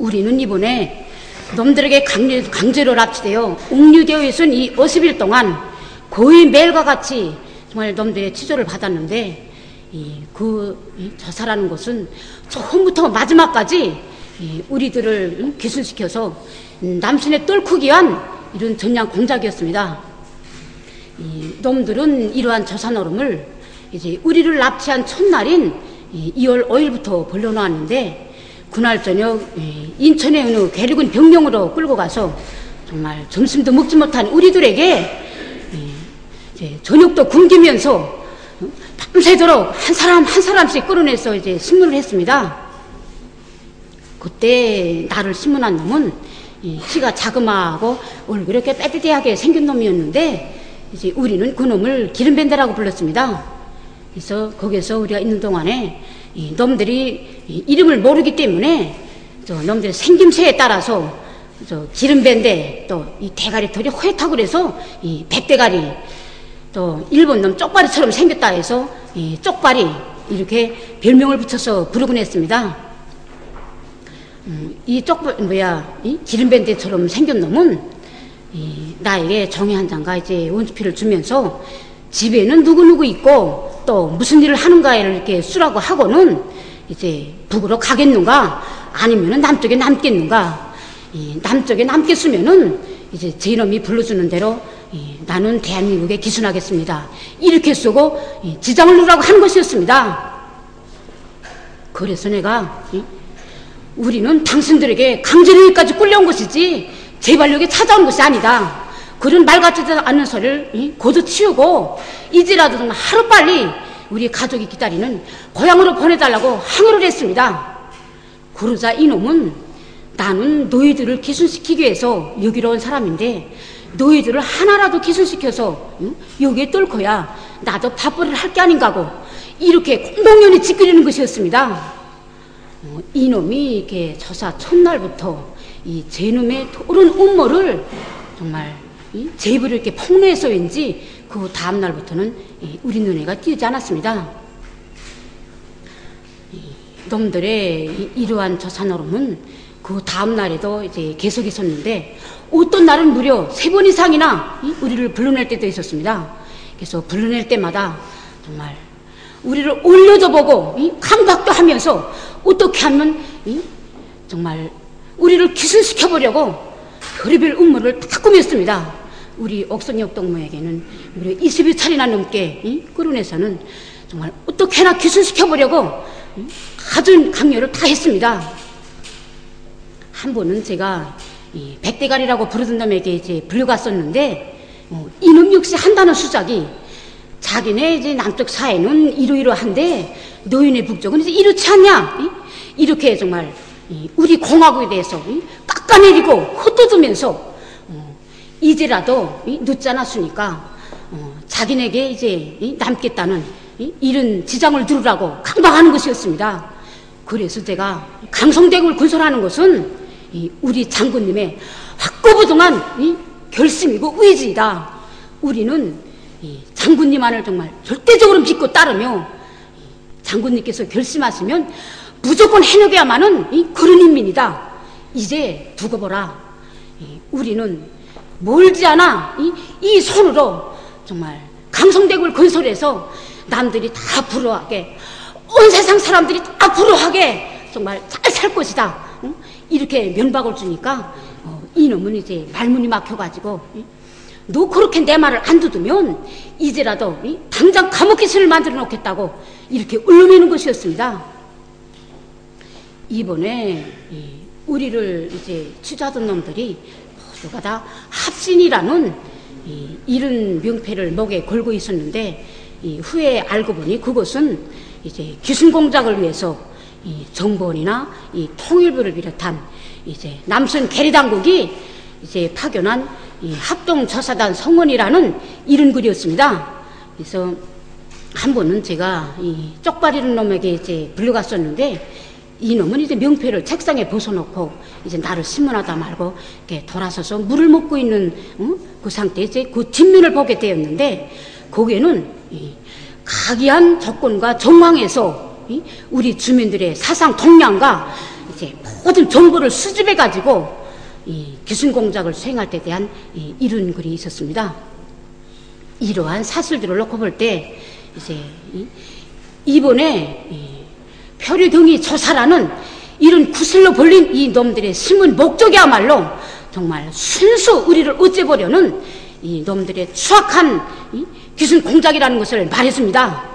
우리는 이번에 놈들에게 강제, 강제로 납치되어 옥류되어 있은 이 50일 동안 거의 매일과 같이 정말 놈들의 치조를 받았는데 이, 그, 이 저사라는 것은 처음부터 마지막까지 이, 우리들을 음, 기술시켜서 음, 남순에 뚫기 위한 이런 전략 공작이었습니다. 이 놈들은 이러한 노름을 이제 우리를 납치한 첫날인 이 2월 5일부터 벌려놓았는데 그날 저녁 인천의 어느 괴력은 병명으로 끌고 가서 정말 점심도 먹지 못한 우리들에게 저녁도 굶기면서 어, 밤새도록 한 사람 한 사람씩 끌어내서 이제 신문을 했습니다. 그때 나를 신문한 놈은 키가 자그마하고 얼굴이 이렇게 빼빼하게 생긴 놈이었는데 이제 우리는 그 놈을 기름밴드라고 불렀습니다. 그래서 거기서 우리가 있는 동안에 이 놈들이 이 이름을 모르기 때문에 저 놈들 생김새에 따라서 저 기름밴데 또 이 대가리 털이 호했다고 그래서 이 백대가리 또 일본 놈 쪽발이처럼 생겼다 해서 이 쪽발이 이렇게 별명을 붙여서 부르곤 했습니다. 음, 이 쪽발 뭐야 이 기름밴드처럼 생긴 놈은 이 나에게 종이 한 장과 이제 원수피를 주면서 집에는 누구누구 있고 또 무슨 일을 하는가를 이렇게 쓰라고 하고는 이제 북으로 가겠는가 아니면은 남쪽에 남겠는가 이 남쪽에 남겠으면은 이제 제 이놈이 불러주는 대로 이 나는 대한민국에 기순하겠습니다. 이렇게 쓰고 이 지장을 누라고 하는 것이었습니다. 그래서 내가 이 우리는 당신들에게 강제로 여기까지 끌려온 것이지 재발력에 찾아온 것이 아니다. 그런 말 같지도 않은 소리를 고도 치우고 이제라도 좀 하루빨리 우리 가족이 기다리는 고향으로 보내달라고 항의를 했습니다. 그러자 이놈은 나는 너희들을 기순시키기 위해서 여기로 온 사람인데 너희들을 하나라도 기순시켜서 응? 여기에 뚫고야 나도 밥벌이를 할 게 아닌가고 이렇게 공공연히 짓거리는 것이었습니다. 어, 이놈이 이렇게 저사 첫날부터 이 제놈의 토른 음모를 정말 제 입을 이렇게 폭로해서 왠지 그 다음 날부터는 우리 눈에가 띄지 않았습니다. 놈들의 이러한 저산노름은 그 다음 날에도 이제 계속 있었는데 어떤 날은 무려 세 번 이상이나 우리를 불러낼 때도 있었습니다. 그래서 불러낼 때마다 정말 우리를 올려줘 보고 감각도 하면서 어떻게 하면 정말 우리를 기술시켜 보려고 별의별 음모를 다 꾸몄습니다. 우리 옥성역 동무에게는 무려 20여차례나 넘게 이? 끌어내서는 정말 어떻게나 기술시켜 보려고 아주 강요를 다 했습니다. 한 번은 제가 이 백대가리라고 부르던 놈에게 이제 불려갔었는데 어, 이놈 역시 한다는 수작이 자기네 이제 남쪽 사회는 이러이러한데 너희네 북쪽은 이제 이렇지 않냐? 이? 렇게 정말 우리 공화국에 대해서 깎아내리고 흩어두면서 이제라도 늦지 않았으니까 어, 자기네게 이제 남겠다는 이런 지장을 들으라고 강박하는 것이었습니다. 그래서 제가 강성대국을 건설하는 것은 우리 장군님의 확고부동한 결심이고 의지이다. 우리는 장군님만을 정말 절대적으로 믿고 따르며 장군님께서 결심하시면 무조건 해내야만은 그런 인민이다. 이제 두고 보라. 우리는 멀지 않아 이, 이 손으로 정말 강성대국을 건설해서 남들이 다 부러워하게 온 세상 사람들이 다 부러워하게 정말 잘 살 것이다 응? 이렇게 면박을 주니까 어, 이놈은 이제 말문이 막혀가지고 응? 너 그렇게 내 말을 안 듣으면 이제라도 응? 당장 감옥 기신을 만들어 놓겠다고 이렇게 울르매는 것이었습니다 이번에 우리를 이제 취조하던 놈들이 누가 다 합신이라는 이, 이런 명패를 목에 걸고 있었는데 이, 후에 알고 보니 그것은 이제 기순 공작을 위해서 이 정보원이나 이 통일부를 비롯한 이제 남선 계리 당국이 이제 파견한 이 합동 저사단 성원이라는 이런 글이었습니다. 그래서 한 번은 제가 이 쪽발이는 놈에게 이제 불려갔었는데 이놈은 이제 명패를 책상에 벗어놓고 이제 나를 신문하다 말고 이렇게 돌아서서 물을 먹고 있는 어? 그 상태에 이제 그 뒷면을 보게 되었는데 거기에는 이 각이한 조건과 정황에서 이 우리 주민들의 사상 동량과 이제 모든 정보를 수집해 가지고 이 기순 공작을 수행할 때 대한 이 이룬 글이 있었습니다. 이러한 사실들을 놓고 볼 때 이제 이- 이번에 이 표류등이 조사라는 이런 구슬로 벌린 이 놈들의 심은 목적이야말로 정말 순수 우리를 어째보려는 이 놈들의 추악한 이 기순 공작이라는 것을 말했습니다.